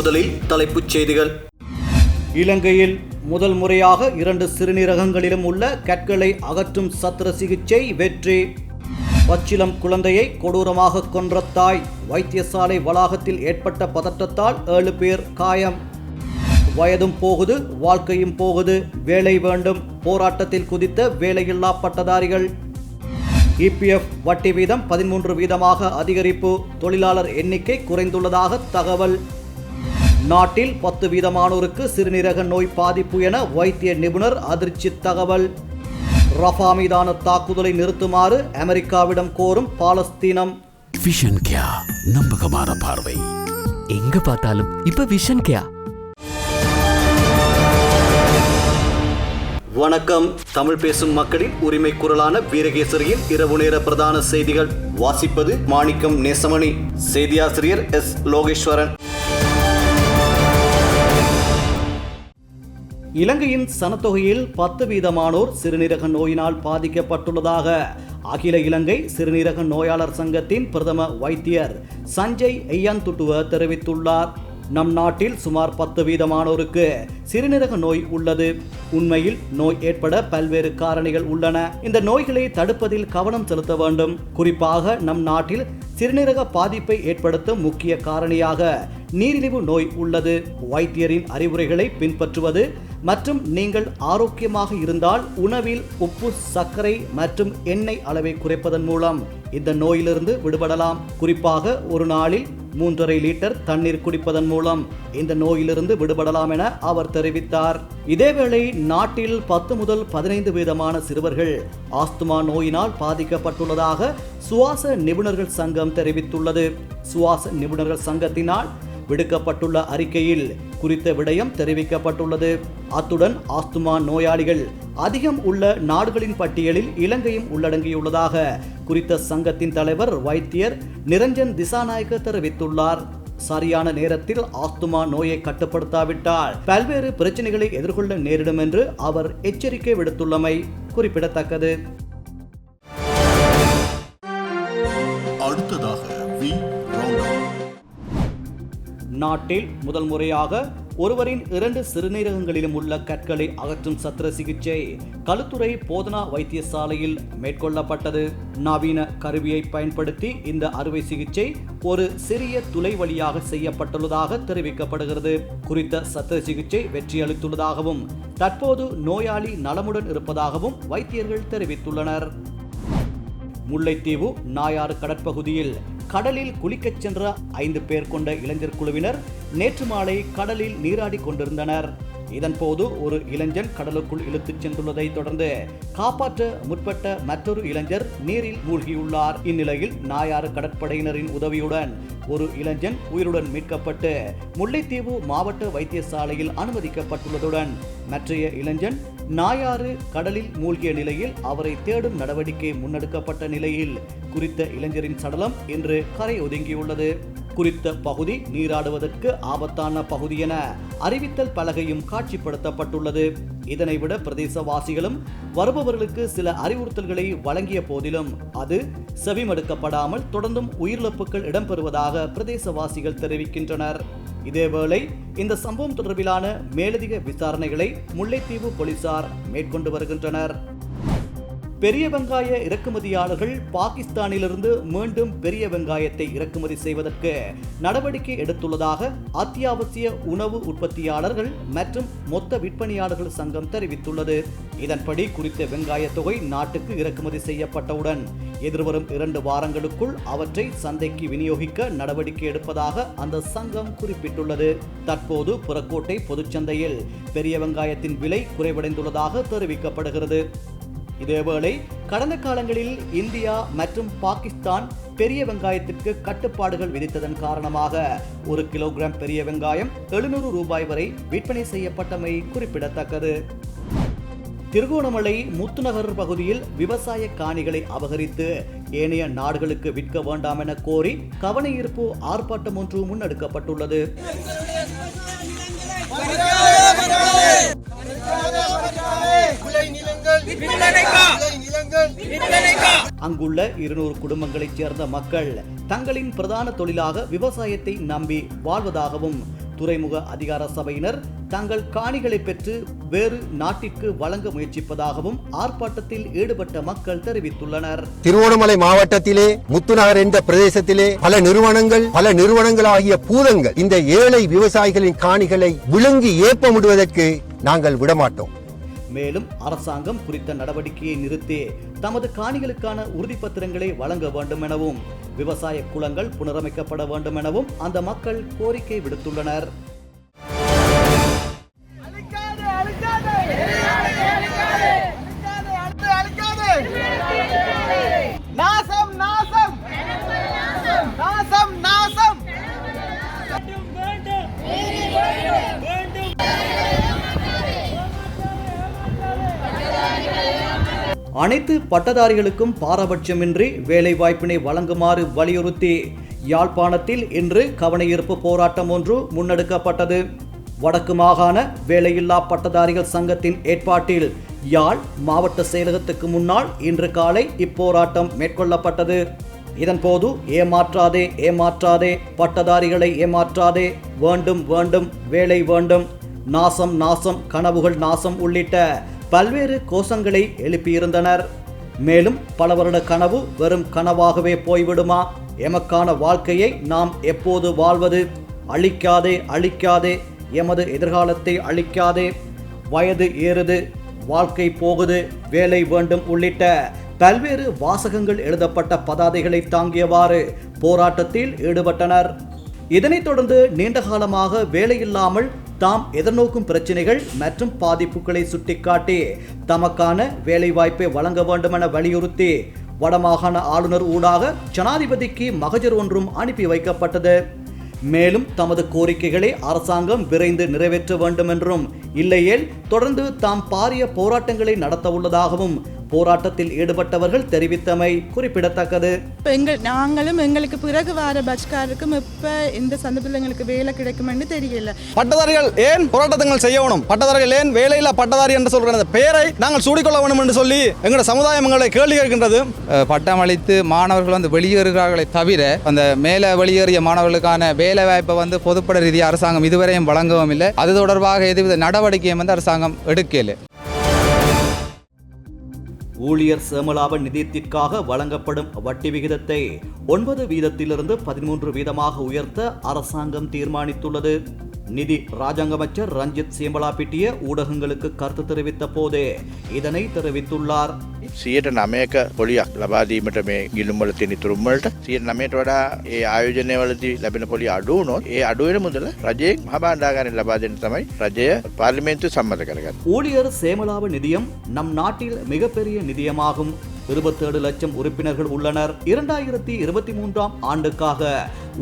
முதலில் தலைப்புச் செய்திகள். இலங்கையில் முதல் முறையாக இரண்டு சிறுநீரகங்களிலும் உள்ள கற்களை அகற்றும் சத்திர சிகிச்சை வெற்றி. பச்சிலம் குழந்தையை கொடூரமாக கொன்ற தாய் வைத்தியசாலை வளாகத்தில் ஏற்பட்ட பதற்றத்தால் ஏழு பேர் காயம். வயதும் போகுது வாழ்க்கையும் போகுது. வேலை வேண்டும் போராட்டத்தில் குதித்த வேலையில்லா பட்டதாரிகள். இபிஎஃப் வட்டி வீதம் பதிமூன்று வீதமாக அதிகரிப்பு. தொழிலாளர் எண்ணிக்கை குறைந்துள்ளதாக தகவல். நாட்டில் பத்து வீதமானோருக்கு சிறுநீரக நோய் பாதிப்பு என வைத்திய நிபுணர் அதிர்ச்சி தகவல். ரஃபா மீதான தாக்குதலை நிறுத்துமாறு அமெரிக்காவிடம் கோரும் பாலஸ்தீனம். விஷன் கியா நம்பகமான பார்வை. எங்க பார்த்தாலும் இப்ப விஷன் கேயா வணக்கம். தமிழ் பேசும் மக்களின் உரிமை குரலான வீரகேசரியின் இரவு நேர பிரதான செய்திகள். வாசிப்பது மாணிக்கம் நேசமணி. செய்தியாசிரியர் எஸ் லோகேஸ்வரன். இலங்கையின் சனத்தொகையில் பத்து வீதமானோர் சிறுநீரக நோயினால் பாதிக்கப்பட்டுள்ளதாக அகில இலங்கை சிறுநீரக நோயாளர் சங்கத்தின் பிரதம வைத்தியர் சஞ்சய் ஐயந்துட்டுவ தெரிவித்துள்ளார். நம் நாட்டில் சுமார் பத்து வீதமானோருக்கு சிறுநீரக நோய் உள்ளது. உண்மையில் நோய் ஏற்பட பல்வேறு காரணிகள் உள்ளன. இந்த நோய்களை தடுப்பதில் கவனம் செலுத்த வேண்டும். குறிப்பாக நம் நாட்டில் சிறுநீரக பாதிப்பை ஏற்படுத்தும் முக்கிய காரணியாக நீரிழிவு நோய் உள்ளது. வைத்தியரின் அறிவுரைகளை பின்பற்றுவது மற்றும் நீங்கள் ஆரோக்கியமாக இருந்தால் உணவில் உப்பு சர்க்கரை மற்றும் எண்ணெய் அளவை குறைப்பதன் மூலம் இந்த நோயிலிருந்து விடுபடலாம். குறிப்பாக ஒரு நாளில் மூன்றரை லிட்டர் தண்ணீர் குடிப்பதன் மூலம் இந்த நோயிலிருந்து விடுபடலாம் என அவர் தெரிவித்தார். இதேவேளை நாட்டில் பத்து முதல் பதினைந்து வீதமான சிறுவர்கள் ஆஸ்துமா நோயினால் பாதிக்கப்பட்டுள்ளதாக சுவாச நிபுணர்கள் சங்கம் தெரிவித்துள்ளது. சுவாச நிபுணர்கள் சங்கத்தினால் விடுக்கப்பட்டுள்ள அறிக்கையில் குறித்த விடயம் தெரிவிக்கப்பட்டுள்ளது. அத்துடன் ஆஸ்துமா நோயாளிகள் அதிகம் உள்ள நாடுகளின் பட்டியலில் இலங்கையும் உள்ளடங்கியுள்ளதாக குறித்த சங்கத்தின் தலைவர் வைத்தியர் நிரஞ்சன் திசாநாயக்க தெரிவித்துள்ளார். சரியான நேரத்தில் ஆஸ்துமா நோயை கட்டுப்படுத்தாவிட்டால் பல்வேறு பிரச்சனைகளை எதிர்கொள்ள நேரிடும் என்று அவர் எச்சரிக்கை விடுத்துள்ளமை குறிப்பிடத்தக்கது. நாட்டில் முதல் முறையாக ஒருவரின் இரண்டு சிறுநீரகங்களிலும் உள்ள கற்களை அகற்றும் சத்திர சிகிச்சை களுத்துறை போதனா வைத்தியசாலையில் மேற்கொள்ளப்பட்டது. நவீன கருவியை பயன்படுத்தி இந்த அறுவை சிகிச்சை ஒரு சிறிய துளை வழியாக செய்யப்பட்டுள்ளதாக தெரிவிக்கப்படுகிறது. குறித்த சத்திர சிகிச்சை வெற்றியளித்துள்ளதாகவும் தற்போது நோயாளி நலமுடன் இருப்பதாகவும் வைத்தியர்கள் தெரிவித்துள்ளனர். முல்லைத்தீவு நாயாறு கடற்பகுதியில் கடலில் குளிக்கச் சென்ற ஐந்து பேர் கொண்ட இளைஞர் குழுவினர் நேற்று மாலை கடலில் நீராடி கொண்டிருந்தனர். இதன்போது ஒரு இளைஞன் கடலுக்குள் இழுத்துச் சென்றுள்ளதை தொடர்ந்து காப்பாற்ற முற்பட்ட மற்றொரு இளைஞர் நீரில் மூழ்கியுள்ளார். இந்நிலையில் நாயாறு கடற்படையினரின் உதவியுடன் ஒரு இளைஞன் உயிருடன் மீட்கப்பட்டு முல்லைத்தீவு மாவட்ட வைத்தியசாலையில் அனுமதிக்கப்பட்டுள்ளதுடன் மற்றைய இளைஞன் நாயாறு கடலில் மூழ்கிய நிலையில் அவரை தேடும் நடவடிக்கை முன்னெடுக்கப்பட்ட நிலையில் குறித்த இளைஞரின் சடலம் இன்று கரை ஒதுங்கியுள்ளது. குறித்த பகுதி நீராடுவதற்கு ஆபத்தான பகுதி என அறிவித்தல் பலகையும் காட்சிப்படுத்தப்பட்டுள்ளது. இதனை விட பிரதேசவாசிகளும் வருபவர்களுக்கு சில அறிவுறுத்தல்களை வழங்கிய போதிலும் அது செவிமடுக்கப்படாமல் தொடர்ந்தும் உயிரிழப்புகள் இடம்பெறுவதாக பிரதேசவாசிகள் தெரிவிக்கின்றனர். இதேவேளை இந்த சம்பவம் தொடர்பிலான மேலதிக விசாரணைகளை முல்லைத்தீவு போலீசார் மேற்கொண்டு வருகின்றனர். பெரிய வெங்காய இறக்குமதியாளர்கள் பாகிஸ்தானிலிருந்து மீண்டும் பெரிய வெங்காயத்தை இறக்குமதி செய்வதற்கு நடவடிக்கை எடுத்துள்ளதாக அத்தியாவசிய உணவு உற்பத்தியாளர்கள் மற்றும் மொத்த விற்பனையாளர்கள் சங்கம் தெரிவித்துள்ளது. இதன்படி குறித்த வெங்காய தொகை நாட்டுக்கு இறக்குமதி செய்யப்பட்டவுடன் எதிர்வரும் இரண்டு வாரங்களுக்குள் அவற்றை சந்தைக்கு விநியோகிக்க நடவடிக்கை எடுப்பதாக அந்த சங்கம் குறிப்பிட்டுள்ளது. தற்போது புறக்கோட்டை பொதுச்சந்தையில் பெரிய வெங்காயத்தின் விலை குறைவடைந்துள்ளதாக தெரிவிக்கப்படுகிறது. இதேவேளை கடந்த காலங்களில் இந்தியா மற்றும் பாகிஸ்தான் பெரிய வெங்காயத்திற்கு கட்டுப்பாடுகள் விதித்ததன் காரணமாக ஒரு கிலோகிராம் பெரிய வெங்காயம் எழுநூறு ரூபாய் வரை விற்பனை செய்யப்பட்டமை குறிப்பிடத்தக்கது. திருகோணமலை முத்துநகர் பகுதியில் விவசாய காணிகளை அபகரித்து ஏனைய நாடுகளுக்கு விற்க வேண்டாம் என கோரி கவனஈர்ப்பு ஆர்ப்பாட்டம் ஒன்று முன்னெடுக்கப்பட்டுள்ளது. அங்குள்ள இருநூறு குடும்பங்களைச் சேர்ந்த மக்கள் தங்களின் பிரதான தொழிலாக விவசாயத்தை நம்பி வாழ்வதாகவும் துறைமுக அதிகார சபையினர் தங்கள் காணிகளை பெற்று வேறு நாட்டிற்கு வழங்க முயற்சிப்பதாகவும் ஆர்ப்பாட்டத்தில் ஈடுபட்ட மக்கள் தெரிவித்துள்ளனர். திருவோணமலை மாவட்டத்திலே முத்துநகர் என்ற பிரதேசத்திலே பல நிறுவனங்கள் பல நிறுவனங்கள் ஆகிய பூதங்கள் இந்த ஏழை விவசாயிகளின் காணிகளை விழுங்கி ஏப்பமிடுவதற்கு நாங்கள் விடமாட்டோம். மேலும் அரசாங்கம் குறித்த நடவடிக்கையை நிறுத்தி தமது காணிகளுக்கான உறுதிப்பத்திரங்களை வழங்க வேண்டும் எனவும் விவசாய குளங்கள் புனரமைக்கப்பட வேண்டும் எனவும் அந்த மக்கள் கோரிக்கை விடுத்துள்ளனர். அனைத்து பட்டதாரிகளுக்கும் பாரபட்சமின்றி வேலைவாய்ப்பினை வழங்குமாறு வலியுறுத்தி யாழ்ப்பாணத்தில் இன்று கவனஈர்ப்பு போராட்டம் ஒன்று முன்னெடுக்கப்பட்டது. வடக்கு மாகாண வேலையில்லா பட்டதாரிகள் சங்கத்தின் ஏற்பாட்டில் யாழ் மாவட்ட செயலகத்துக்கு முன்னால் இன்று காலை இப்போராட்டம் மேற்கொள்ளப்பட்டது. இதன்போது ஏமாற்றாதே ஏமாற்றாதே பட்டதாரிகளை ஏமாற்றாதே வேண்டும் வேண்டும் வேலை வேண்டும் நாசம் நாசம் கனவுகள் நாசம் உள்ளிட்ட பல்வேறு கோஷங்களை எழுப்பியிருந்தனர். மேலும் பல வருட கனவு வெறும் கனவாகவே போய்விடுமா? எமக்கான வாழ்க்கையை நாம் எப்போது வாழ்வது? அழிக்காதே அழிக்காதே. எமது எதிர்காலத்தை அழிக்காதே. வயது ஏறுது வாழ்க்கை போகுது வேலை வேண்டும் உள்ளிட்ட பல்வேறு வாசகங்கள் எழுதப்பட்ட பதாதைகளை தாங்கியவாறு போராட்டத்தில் ஈடுபட்டனர். இதனைத் தொடர்ந்து நீண்ட காலமாக வேலையில்லாமல் தாம் எதிர்நோக்கும் பிரச்சினைகள் மற்றும் பாதிப்புகளை சுட்டிக்காட்டி தமக்கான வேலைவாய்ப்பை வழங்க வேண்டுமென வலியுறுத்தி வடமாகாண ஆளுநர் ஊடாக ஜனாதிபதிக்கு மகஜர் ஒன்றும் அனுப்பி வைக்கப்பட்டது. மேலும் தமது கோரிக்கைகளை அரசாங்கம் விரைந்து நிறைவேற்ற வேண்டும் என்றும் இல்லையேல் தொடர்ந்து தாம் பாரிய போராட்டங்களை நடத்த உள்ளதாகவும் போராட்டத்தில் ஈடுபட்டவர்கள் தெரிவித்தமை குறிப்பிடத்தக்கது. இப்போ எங்கள் நாங்களும் எங்களுக்கு பிறகு வர பட்ஜ்காருக்கும் இப்போ எந்த சந்தர்ப்பத்தில் எங்களுக்கு வேலை கிடைக்குமென்னு தெரியல. பட்டதாரிகள் ஏன் போராட்டங்கள் செய்யணும் பட்டதாரிகள் ஏன் வேலையில்லா பட்டதாரி என்று சொல்கிற அந்த பெயரை நாங்கள் சூடிக்கொள்ள வேண்டும் என்று சொல்லி எங்களோட சமுதாயம் எங்களை கேள்வி கேட்கின்றது. பட்டம் அளித்து மாணவர்கள் வந்து வெளியேறுகிறார்களே தவிர அந்த மேலே வெளியேறிய மாணவர்களுக்கான வேலை வாய்ப்பை வந்து பொதுப்பட ரீதியாக அரசாங்கம் இதுவரையும் வழங்கவும் இல்லை. அது தொடர்பாக எதுவித நடவடிக்கையும் வந்து அரசாங்கம் எடுக்கல ஊழியர் சேமலாப நிதியத்திற்காக வழங்கப்படும் வட்டி விகிதத்தை ஒன்பது வீதத்திலிருந்து பதிமூன்று வீதமாக உயர்த்த அரசாங்கம் தீர்மானித்துள்ளது. நிதி ராஜாங்க அமைச்சர் ரஞ்சித் சேம்பலாபிட்டிய ஊடகங்களுக்கு கருத்து தெரிவித்த போதே இதனை தெரிவித்துள்ளார் සියට නමයක පොලියක් ලබාදීමට මේ ගිල්ලුම්වල තියෙන තුරුම්වලට සියට නමයට වඩා ඒ ආයෝජනයවලදී ලැබෙන පොලි අඩුවනොත් ඒ අඩුවෙන මුදල රජයෙන් මහබාණ්ඩාගාරයෙන් ලබා දෙන්න තමයි රජය පාර්ලිමේන්තු සම්මත කරගන්න. ஊழியர் சேமலாப நிதியம் நம் நாட்டில் மிகப்பெரிய நிதியமாகும் இருபத்தேழு லட்சம் உறுப்பினர்கள் உள்ளனர். இரண்டாயிரத்தி இருபத்தி மூன்றாம் ஆண்டுக்காக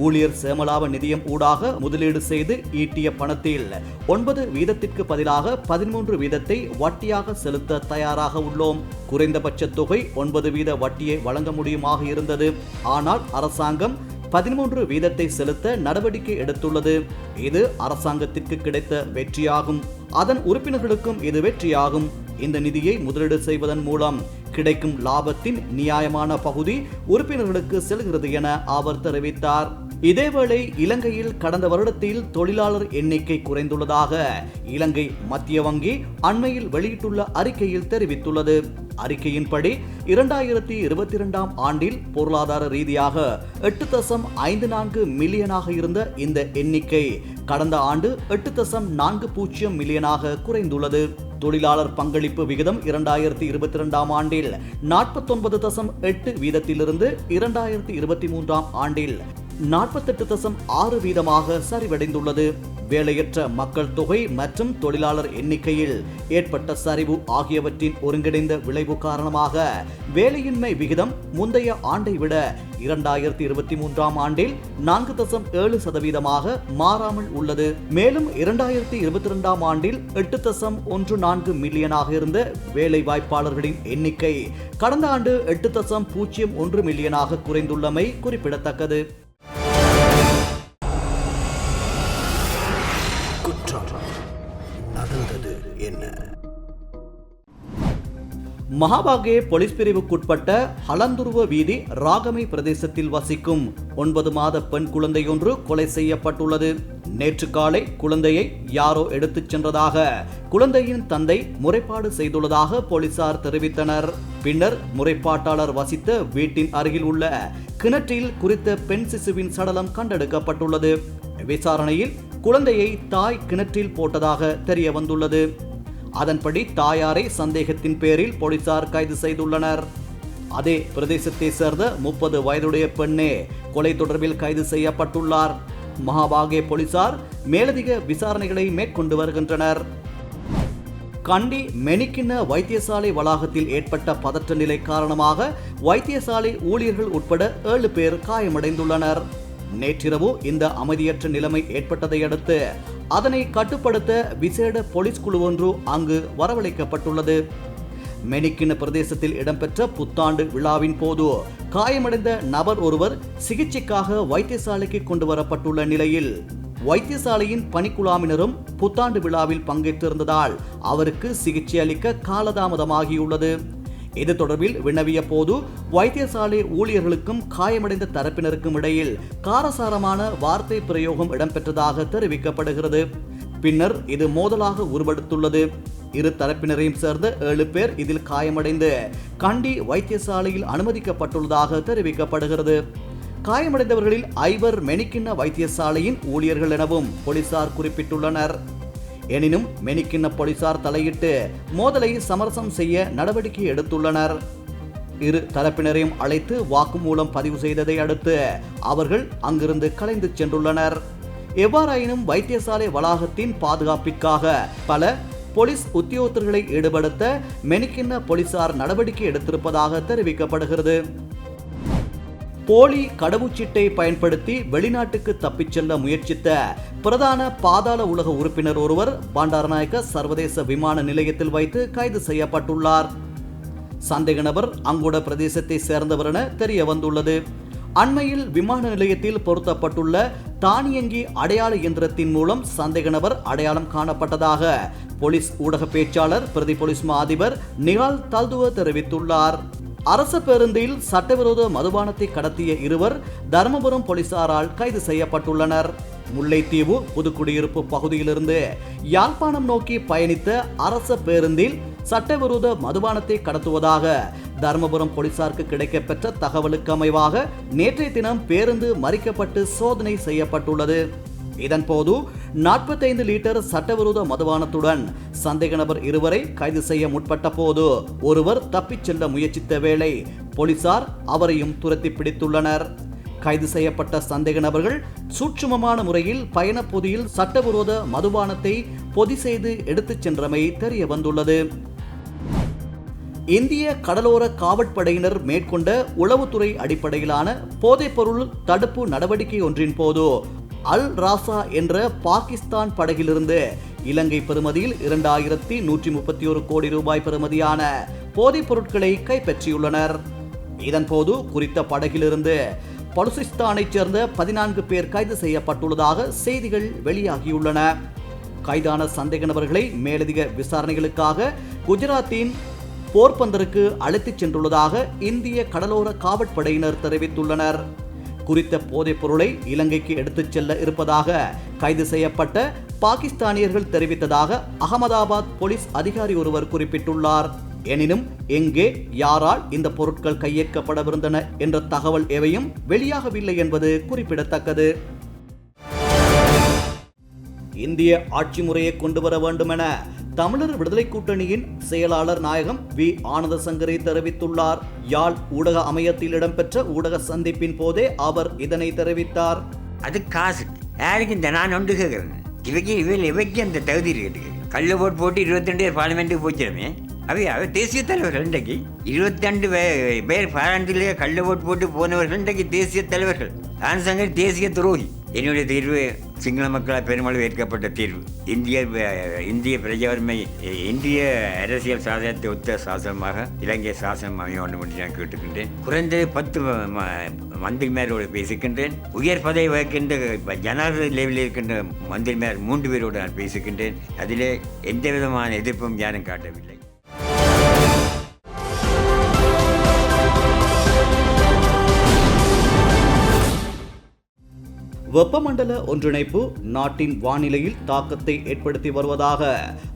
ஊழியர் சேமலாப நிதியம் ஊடாக முதலீடு செய்து ஈட்டிய பணத்தில் ஒன்பது வீதத்திற்கு பதிலாக பதிமூன்று வீதத்தை வட்டியாக செலுத்த தயாராக உள்ளோம். குறைந்தபட்ச தொகை ஒன்பது வீத வட்டியை வழங்க முடியுமாக இருந்தது. ஆனால் அரசாங்கம் பதிமூன்று வீதத்தை செலுத்த நடவடிக்கை எடுத்துள்ளது. இது அரசாங்கத்திற்கு கிடைத்த வெற்றியாகும். அதன் உறுப்பினர்களுக்கும் இது வெற்றியாகும். இந்த நிதியை முதலீடு செய்வதன் மூலம் கிடைக்கும் லாபத்தின் நியாயமான பகுதி உறுப்பினர்களுக்கு செல்கிறது என அவர் தெரிவித்தார். இதேவேளை இலங்கையில் கடந்த வருடத்தில் தொழிலாளர் எண்ணிக்கை குறைந்துள்ளதாக இலங்கை மத்திய வங்கி அண்மையில் வெளியிட்டுள்ள அறிக்கையில் தெரிவித்துள்ளது. அறிக்கையின்படி இரண்டாயிரத்தி இருபத்தி இரண்டாம் ஆண்டில் பொருளாதார ரீதியாக எட்டு தசம் ஐந்து நான்கு மில்லியனாக இருந்த இந்த எண்ணிக்கை கடந்த ஆண்டு எட்டு தசம் நான்கு பூஜ்ஜியம் மில்லியனாக குறைந்துள்ளது. தொழிலாளர் பங்களிப்பு விகிதம் இரண்டாயிரத்தி இருபத்தி இரண்டாம் ஆண்டில் நாற்பத்தொன்பது தசம் எட்டு வீதத்திலிருந்து இரண்டாயிரத்தி இருபத்தி மூன்றாம் ஆண்டில் நாற்பத்தெட்டு தசம் ஆறு வீதமாக சரிவடைந்துள்ளது. வேலையற்ற மக்கள் தொகை மற்றும் தொழிலாளர் எண்ணிக்கையில் ஏற்பட்ட சரிவு ஆகியவற்றின் ஒருங்கிணைந்த விளைவு காரணமாக வேலையின்மை விகிதம் முந்தைய ஆண்டை விட இரண்டாயிரத்தி இருபத்தி மூன்றாம் ஆண்டில் நான்கு தசம் ஏழு சதவீதமாக மாறாமல் உள்ளது. மேலும் இரண்டாயிரத்தி இருபத்தி இரண்டாம் ஆண்டில் எட்டு தசம் ஒன்று நான்கு மில்லியனாக இருந்த வேலை வாய்ப்பாளர்களின் எண்ணிக்கை கடந்த ஆண்டு எட்டு தசம் பூஜ்ஜியம் ஒன்று மில்லியனாக குறைந்துள்ளமை குறிப்பிடத்தக்கது. மகாபாகே போலீஸ் பிரிவுக்குட்பட்ட ஹலந்துருவ வீதி ராகமை பிரதேசத்தில் வசிக்கும் ஒன்பது மாத பெண் குழந்தையொன்று கொலை செய்யப்பட்டுள்ளது. நேற்று காலை குழந்தையை யாரோ எடுத்துச் சென்றதாக குழந்தையின் தந்தை முறைப்பாடு செய்துள்ளதாக போலீசார் தெரிவித்தனர். பின்னர் முறைப்பாட்டாளர் வசித்த வீட்டின் அருகில் உள்ள கிணற்றில் குறித்த பெண் சிசுவின் சடலம் கண்டெடுக்கப்பட்டுள்ளது. விசாரணையில் குழந்தையை தாய் கிணற்றில் போட்டதாக தெரிய வந்துள்ளது அதன்படி தாயாரை சந்தேகத்தின் பேரில் போலீசார் கைது செய்துள்ளனர். அதே பிரதேசத்தை சேர்ந்த முப்பது வயதுடைய பெண்ணே கொலை தொடர்பில் கைது செய்யப்பட்டுள்ளார். மகாபாகே போலீசார் மேலதிக விசாரணைகளை மேற்கொண்டு வருகின்றனர். கண்டி மெனிக்கின வைத்தியசாலை வளாகத்தில் ஏற்பட்ட பதற்ற நிலை காரணமாக வைத்தியசாலை ஊழியர்கள் உட்பட ஏழு பேர் காயமடைந்துள்ளனர். நேற்றிரவு இந்த அமைதியற்ற நிலைமை ஏற்பட்டதை அடுத்து அதனை கட்டுப்படுத்த விசேட போலீஸ் குழு ஒன்று அங்கு வரவழைக்கப்பட்டுள்ளது. மெனிக்கின பிரதேசத்தில் இடம்பெற்ற புத்தாண்டு விழாவின் போது காயமடைந்த நபர் ஒருவர் சிகிச்சைக்காக வைத்தியசாலைக்கு கொண்டு வரப்பட்டுள்ள நிலையில் வைத்தியசாலையின் பணிக்குழாமினரும் புத்தாண்டு விழாவில் பங்கேற்றிருந்ததால் அவருக்கு சிகிச்சை அளிக்க காலதாமதமாகியுள்ளது. இது தொடர்பில் வினவிய போது வைத்தியசாலை ஊழியர்களுக்கும் காயமடைந்த தரப்பினருக்கும் இடையில் காரசாரமான வார்த்தை பிரயோகம் இடம்பெற்றதாக தெரிவிக்கப்படுகிறது. பின்னர் இது மோதலாக உருவெடுத்துள்ளது. இரு தரப்பினரையும் சேர்ந்த ஏழு பேர் இதில் காயமடைந்து கண்டி வைத்தியசாலையில் அனுமதிக்கப்பட்டுள்ளதாக தெரிவிக்கப்படுகிறது. காயமடைந்தவர்களில் ஐவர் மெனிக்கிண்ண வைத்தியசாலையின் ஊழியர்கள் எனவும் போலீசார் குறிப்பிட்டுள்ளனர். எனினும் மெனிக்கிண்ண போலீசார் தலையிட்டு மோதலை சமரசம் செய்ய நடவடிக்கை எடுத்துள்ளனர். இரு தரப்பினரையும் அழைத்து வாக்குமூலம் பதிவு செய்ததை அடுத்து அவர்கள் அங்கிருந்து கலைந்து சென்றுள்ளனர். எவ்வாறாயினும் வைத்தியசாலை வளாகத்தின் பாதுகாப்பிற்காக பல போலீஸ் உத்தியோகத்தர்களை ஈடுபடுத்த மெனிக்கின்ன போலீசார் நடவடிக்கை எடுத்திருப்பதாக தெரிவிக்கப்படுகிறது. போலி கடவுச்சீட்டை பயன்படுத்தி வெளிநாட்டுக்கு தப்பிச் செல்ல முயற்சித்த பிரதான பாதாள உலக உறுப்பினர் ஒருவர் பண்டாரநாயக்க சர்வதேச விமான நிலையத்தில் வைத்து கைது செய்யப்பட்டுள்ளார். சந்தேக நபர் அங்குட பிரதேசத்தை சேர்ந்தவர் என தெரிய வந்துள்ளது. அண்மையில் விமான நிலையத்தில் பொருத்தப்பட்டுள்ள தானியங்கி அடையாள இயந்திரத்தின் மூலம் சந்தேக நபர் அடையாளம் காணப்பட்டதாக போலீஸ் ஊடக பேச்சாளர் பிரதி போலீஸ் மா அதிபர் நிகால் தல்துவ தெரிவித்துள்ளார். அரச பேருந்தில் சட்டவிரோத மதுபானத்தை கடத்திய இருவர் தருமபுரம் போலீசாரால் கைது செய்யப்பட்டுள்ளனர். முல்லைத்தீவு புதுக்குடியிருப்பு பகுதியிலிருந்து யாழ்ப்பாணம் நோக்கி பயணித்த அரச பேருந்தில் சட்டவிரோத மதுபானத்தை கடத்துவதாக தருமபுரம் போலீசாருக்கு கிடைக்கப்பெற்ற தகவலுக்கு அமைவாக நேற்றைய தினம் பேருந்து மறிக்கப்பட்டு சோதனை செய்யப்பட்டுள்ளது. இதன்போது நாற்பத்தைந்து லிட்டர் சட்டவிரோத மதுபானத்துடன் சந்தேக நபர் இருவரை கைது செய்ய முற்பட்ட போது ஒருவர் தப்பிச் செல்ல முயற்சித்த வேளை போலீசார் அவரையும் துரத்தி பிடித்துள்ளனர். கைது செய்யப்பட்ட சந்தேக நபர்கள் சூட்சுமமான முறையில் பயணப்பொதியில் சட்டவிரோத மதுபானத்தை பொதி செய்து எடுத்துச் சென்றமை தெரிய வந்துள்ளது. இந்திய கடலோர காவற்படையினர் மேற்கொண்ட உளவுத்துறை அடிப்படையிலான போதைப்பொருள் தடுப்பு நடவடிக்கை ஒன்றின் போது அல் ராசா என்ற பாகிஸ்தான் படகிலிருந்து இலங்கை பெறுமதியில் இரண்டாயிரத்தி நூற்றி முப்பத்தி ஒரு கோடி ரூபாய் பெறுமதியான போதைப் பொருட்களை கைப்பற்றியுள்ளனர். இதன்போது குறித்த படகிலிருந்து பலுசிஸ்தானைச் சேர்ந்த பதினான்கு பேர் கைது செய்யப்பட்டுள்ளதாக செய்திகள் வெளியாகியுள்ளன. கைதான சந்தேக நபர்களை மேலதிக விசாரணைகளுக்காக குஜராத்தின் போர்பந்தருக்கு அழைத்துச் சென்றுள்ளதாக இந்திய கடலோர காவற்படையினர் தெரிவித்துள்ளனர். குறித்த போதைப் பொருளை இலங்கைக்கு எடுத்துச் செல்ல இருப்பதாக கைது செய்யப்பட்ட பாகிஸ்தானியர்கள் தெரிவித்ததாக அகமதாபாத் போலீஸ் அதிகாரி ஒருவர் குறிப்பிட்டுள்ளார். எனினும் எங்கே யாரால் இந்த பொருட்கள் கையேற்கப்படவிருந்தன என்ற தகவல் எவையும் வெளியாகவில்லை என்பது குறிப்பிடத்தக்கது. இந்திய ஆட்சி முறையை கொண்டு வர வேண்டும் என தமிழர் விடுதலை கூட்டணியின் செயலாளர் நாயகம் வி. ஆனந்தசங்கரி தெரிவித்துள்ளார். யாழ் ஊடக அமையத்தில் இடம்பெற்ற ஊடக சந்திப்பின் போதே அவர் இதனை தெரிவித்தார். அது காசு. யாருக்கு இந்த நான் ஒன்று கேட்குறேன்? இவைக்கு இவையில் இவைக்கு அந்த தகுதி இருக்குது? கல்லு போட்டு போட்டு இருபத்தி ரெண்டு பார்லிமெண்ட்டுக்கு போச்சிடமே. அவை அவை தேசிய தலைவர்கள் இன்றைக்கு இருபத்தி ரெண்டு பேர் பாராண்டிலே கள்ள போட்டு போட்டு போனவர்கள் இன்றைக்கு தேசிய தலைவர்கள். நான் சங்கர் தேசிய துரோகி. என்னுடைய தீர்வு சிங்கள மக்களால் பெருமளவு ஏற்கப்பட்ட தீர்வு. இந்திய இந்திய பிரஜாவுரிமை இந்திய அரசியல் சாசனத்தை ஒத்த சாசனமாக இலங்கை சாசனம் அமைய வேண்டும் என்று நான் கேட்டுக்கின்றேன் குறைந்தது பத்து ம- ம- மந்திரிமாரோடு பேசுகின்றேன். உயர் பதவி வகிக்கின்ற ஜனாதிபதி லெவலில் இருக்கின்ற மந்திரிமார் மூன்று பேரோடு நான் பேசுகின்றேன். அதிலே எந்த விதமான எதிர்ப்பும் யாரும் காட்டவில்லை. வெப்பமண்டல ஒன்றிணைப்பு நாட்டின் வானிலையில் தாக்கத்தை ஏற்படுத்தி வருவதாக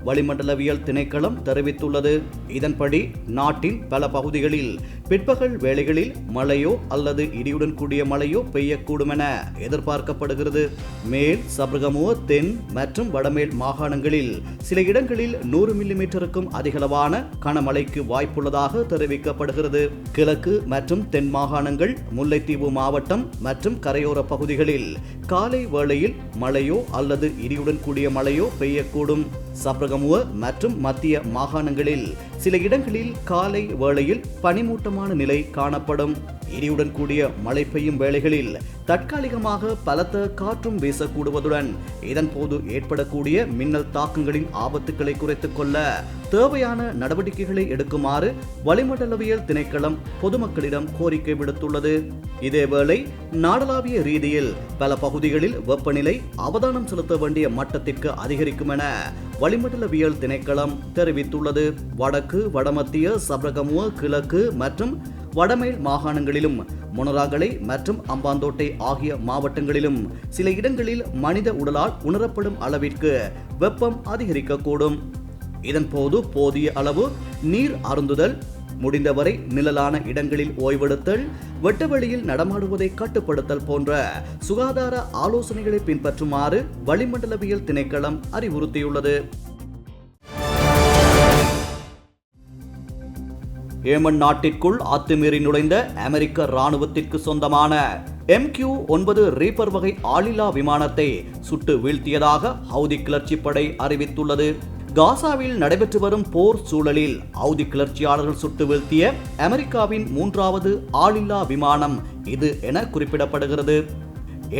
வளிமண்டலவியல் திணைக்களம் தெரிவித்துள்ளது. இதன்படி நாட்டின் பல பகுதிகளில் பிற்பகல் வேளைகளில் மழையோ அல்லது இடியுடன் கூடிய மழையோ பெய்யக்கூடும் என எதிர்பார்க்கப்படுகிறது. மேல் சபரகமுவ தென் மற்றும் வடமேல் மாகாணங்களில் சில இடங்களில் நூறு மில்லிமீட்டருக்கும் அதிகளவான கனமழைக்கு வாய்ப்புள்ளதாக தெரிவிக்கப்படுகிறது. கிழக்கு மற்றும் தென் மாகாணங்கள் முல்லைத்தீவு மாவட்டம் மற்றும் கரையோர பகுதிகளில் காலை வேளையில் மழையோ அல்லது இடியுடன் கூடிய மழையோ பெய்யக்கூடும். சப்ரகமுவ மற்றும் மத்திய மாகாணங்களில் சில இடங்களில் காலை வேளையில் பனிமூட்டமான நிலை காணப்படும். இடியுடன் கூடிய மழை பெய்யும் வேளைகளில் தற்காலிகமாக பலத்த காற்றும் வீசக்கூடுவதுடன் இதன் போது ஏற்படக்கூடிய மின்னல் தாக்கங்களின் ஆபத்துக்களை குறைத்துக் கொள்ள தேவையான நடவடிக்கைகளை எடுக்குமாறு வளிமண்டலவியல் திணைக்களம் பொதுமக்களிடம் கோரிக்கை விடுத்துள்ளது. இதேவேளை நாடளாவிய ரீதியில் பல பகுதிகளில் வெப்பநிலை அவதானம் செலுத்த வேண்டிய மட்டத்திற்கு அதிகரிக்கும் என வளிமண்டலவியல் திணைக்களம் தெரிவித்துள்ளது. வடக்கு வடமத்திய சபரகமுவ கிழக்கு மற்றும் வடமேல் மாகாணங்களிலும் மொனராகலை மற்றும் அம்பாந்தோட்டை ஆகிய மாவட்டங்களிலும் சில இடங்களில் மனித உடலால் உணரப்படும் அளவிற்கு வெப்பம் அதிகரிக்கக்கூடும். இதன்போது போதிய அளவு நீர் அருந்துதல் முடிந்தவரை நிழலான இடங்களில் ஓய்வெடுத்தல் வெட்டவெளியில் நடமாடுவதை கட்டுப்படுத்தல் போன்ற சுகாதார ஆலோசனைகளை பின்பற்றுமாறு வளிமண்டலவியல் திணைக்களம் அறிவுறுத்தியுள்ளது. ஏமன் நாட்டிற்குள் அத்துமீறி நுழைந்த அமெரிக்க ராணுவத்திற்கு சொந்தமான எம்கியூ ஒன்பது ரீபர் வகை ஆளில்லா விமானத்தை சுட்டு வீழ்த்தியதாக ஹவுதி கிளர்ச்சி படை அறிவித்துள்ளது. காசாவில் நடைபெற்று வரும் போர் சூழலில் ஹவுதி கிளர்ச்சியாளர்கள் சுட்டு வீழ்த்திய அமெரிக்காவின் மூன்றாவது ஆளில்லா விமானம் இது என குறிப்பிடப்படுகிறது.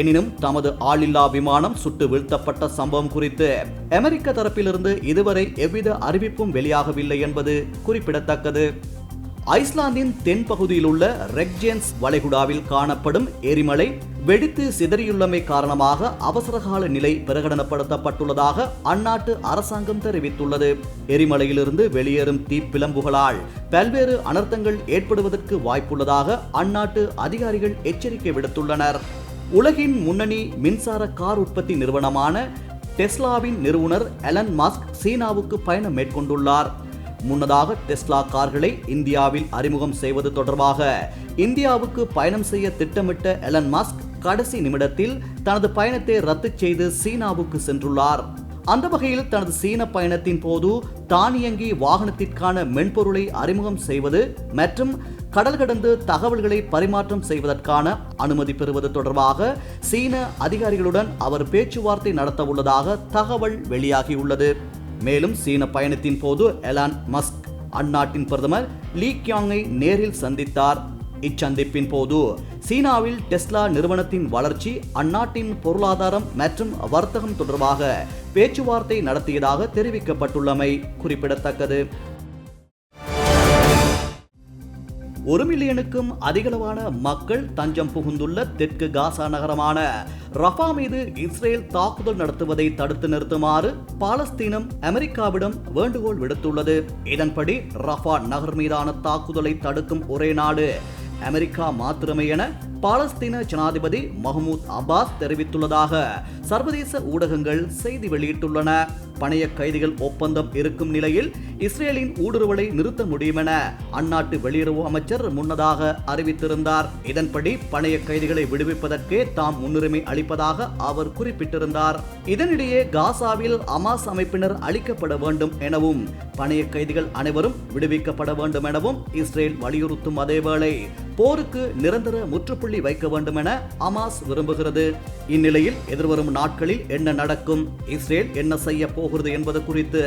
எனினும் தமது ஆளில்லா விமானம் சுட்டு வீழ்த்தப்பட்ட சம்பவம் குறித்து அமெரிக்க தரப்பிலிருந்து இதுவரை எவ்வித அறிவிப்பும் வெளியாகவில்லை என்பது குறிப்பிடத்தக்கது. ஐஸ்லாந்தின் தென்பகுதியில் உள்ள ரெக்ஜேன்ஸ் வளைகுடாவில் காணப்படும் எரிமலை வெடித்து சிதறியுள்ளமை காரணமாக அவசரகால நிலை பிரகடனப்படுத்தப்பட்டுள்ளதாக அந்நாட்டு அரசாங்கம் தெரிவித்துள்ளது. எரிமலையிலிருந்து வெளியேறும் தீப்பிளம்புகளால் பல்வேறு அனர்த்தங்கள் ஏற்படுவதற்கு வாய்ப்புள்ளதாக அந்நாட்டு அதிகாரிகள் எச்சரிக்கை விடுத்துள்ளனர். உலகின் முன்னணி மின்சார கார் உற்பத்தி நிறுவனமான டெஸ்லாவின் நிறுவனர் எலன் மாஸ்க் சீனாவுக்கு பயணம் மேற்கொண்டுள்ளார். முன்னதாக டெஸ்லா கார்களை இந்தியாவில் அறிமுகம் செய்வது தொடர்பாக இந்தியாவுக்கு பயணம் செய்ய திட்டமிட்ட எலன் மாஸ்க் கடைசி நிமிடத்தில் தனது பயணத்தை ரத்து செய்து சீனாவுக்கு சென்றுள்ளார். அந்த வகையில் தனது சீன பயணத்தின் போது தானியங்கி வாகனத்திற்கான மென்பொருளை அறிமுகம் செய்வது மற்றும் கடல் கடந்து தகவல்களை பரிமாற்றம் செய்வதற்கான அனுமதி பெறுவது தொடர்பாக சீன அதிகாரிகளுடன் அவர் பேச்சுவார்த்தை நடத்த உள்ளதாக தகவல் வெளியாகியுள்ளது. மேலும் சீன பயணத்தின் போது எலான் மஸ்க் அந்நாட்டின் பிரதமர் லீ கியாங்கை நேரில் சந்தித்தார். இச்சந்திப்பின் போது சீனாவில் டெஸ்லா நிறுவனத்தின் வளர்ச்சி அந்நாட்டின் பொருளாதாரம் மற்றும் வர்த்தகம் தொடர்பாக பேச்சுவார்த்தை நடத்தியதாக தெரிவிக்கப்பட்டுள்ளமை குறிப்பிடத்தக்கது. ஒரு மில்லியனுக்கும் அதிகளவான மக்கள் தஞ்சம் புகுந்துள்ள தெற்கு காசா நகரமான ரஃபா மீது இஸ்ரேல் தாக்குதல் நடத்துவதை தடுத்து நிறுத்துமாறு பாலஸ்தீனம் அமெரிக்காவிடம் வேண்டுகோள் விடுத்துள்ளது. இதன்படி ரஃபா நகர் மீதான தாக்குதலை தடுக்கும் ஒரே நாடு அமெரிக்கா மாத்திரமே என பாலஸ்தீன ஜனாதிபதி மஹமூத் அப்பாஸ் தெரிவித்துள்ளதாக சர்வதேச ஊடகங்கள் செய்தி வெளியிட்டுள்ளன. பணைய கைதிகள் ஒப்பந்தம் இருக்கும் நிலையில் இஸ்ரேலின் ஊடுருவலை நிறுத்த முடியும் என அந்நாட்டு வெளியுறவு அமைச்சர் முன்னதாக அறிவித்திருந்தார். இதன்படி பணைய கைதிகளை விடுவிப்பதற்கே தாம் முன்னுரிமை அளிப்பதாக அவர் குறிப்பிட்டிருந்தார். இதனிடையே காசாவில் அமாஸ் அமைப்பினர் அளிக்கப்பட வேண்டும் எனவும் பணைய கைதிகள் அனைவரும் விடுவிக்கப்பட வேண்டும் எனவும் இஸ்ரேல் வலியுறுத்தும் அதேவேளை போருக்கு நிரந்தர முற்றுப்புள்ளி வைக்க வேண்டும் என அமாஸ் விரும்புகிறது. இந்நிலையில் எதிர்வரும் நாட்களில் என்ன நடக்கும்? இஸ்ரேல் என்ன செய்ய போகிறது என்பது குறித்து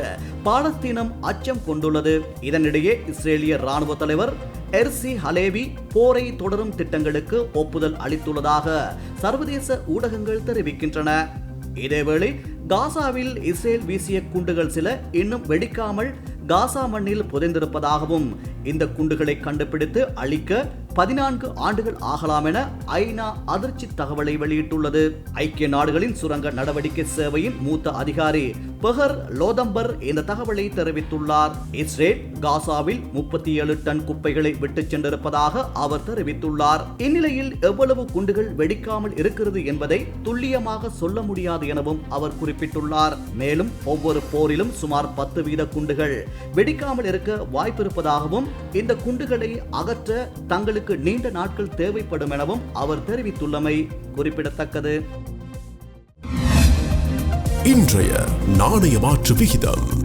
பாலஸ்தீனம் அச்சம் கொண்டுள்ளது. இதனிடையே இஸ்ரேலிய ராணுவ தலைவர் எர்சி ஹலேவி போரை தொடரும் திட்டங்களுக்கு ஒப்புதல் அளித்துள்ளதாக சர்வதேச ஊடகங்கள் தெரிவிக்கின்றன. இதேவேளை காசாவில் இஸ்ரேல் வீசிய குண்டுகள் சில இன்னும் வெடிக்காமல் காசா மண்ணில் புதைந்திருப்பதாகவும் இந்த குண்டுகளை கண்டுபிடித்து அழிக்க பதினான்கு ஆண்டுகள் ஆகலாம் என ஐநா அதிர்ச்சி தகவலை வெளியிட்டுள்ளது. ஐக்கிய நாடுகளின் சுரங்க நடவடிக்கை சேவையின் மூத்த அதிகாரி பெஹர் லோதம்பர் இந்த தகவலை தெரிவித்துள்ளார். இஸ்ரேல் காசாவில் முப்பத்தி ஏழு டன் குப்பைகளை விட்டுச் சென்றிருப்பதாக அவர் தெரிவித்துள்ளார். இந்நிலையில் எவ்வளவு குண்டுகள் வெடிக்காமல் இருக்கிறது என்பதை துல்லியமாக சொல்ல முடியாது எனவும் அவர் குறிப்பிட்டுள்ளார். மேலும் ஒவ்வொரு போரிலும் சுமார் பத்து வீத குண்டுகள் வெடிக்காமல் இருக்க வாய்ப்பிருப்பதாகவும் இந்த குண்டுகளை அகற்ற தங்களுக்கு நீண்ட நாட்கள் தேவைப்படும் எனவும் அவர் தெரிவித்துள்ளமை குறிப்பிடத்தக்கது. இன்றைய நாணய மாற்று விகிதம்.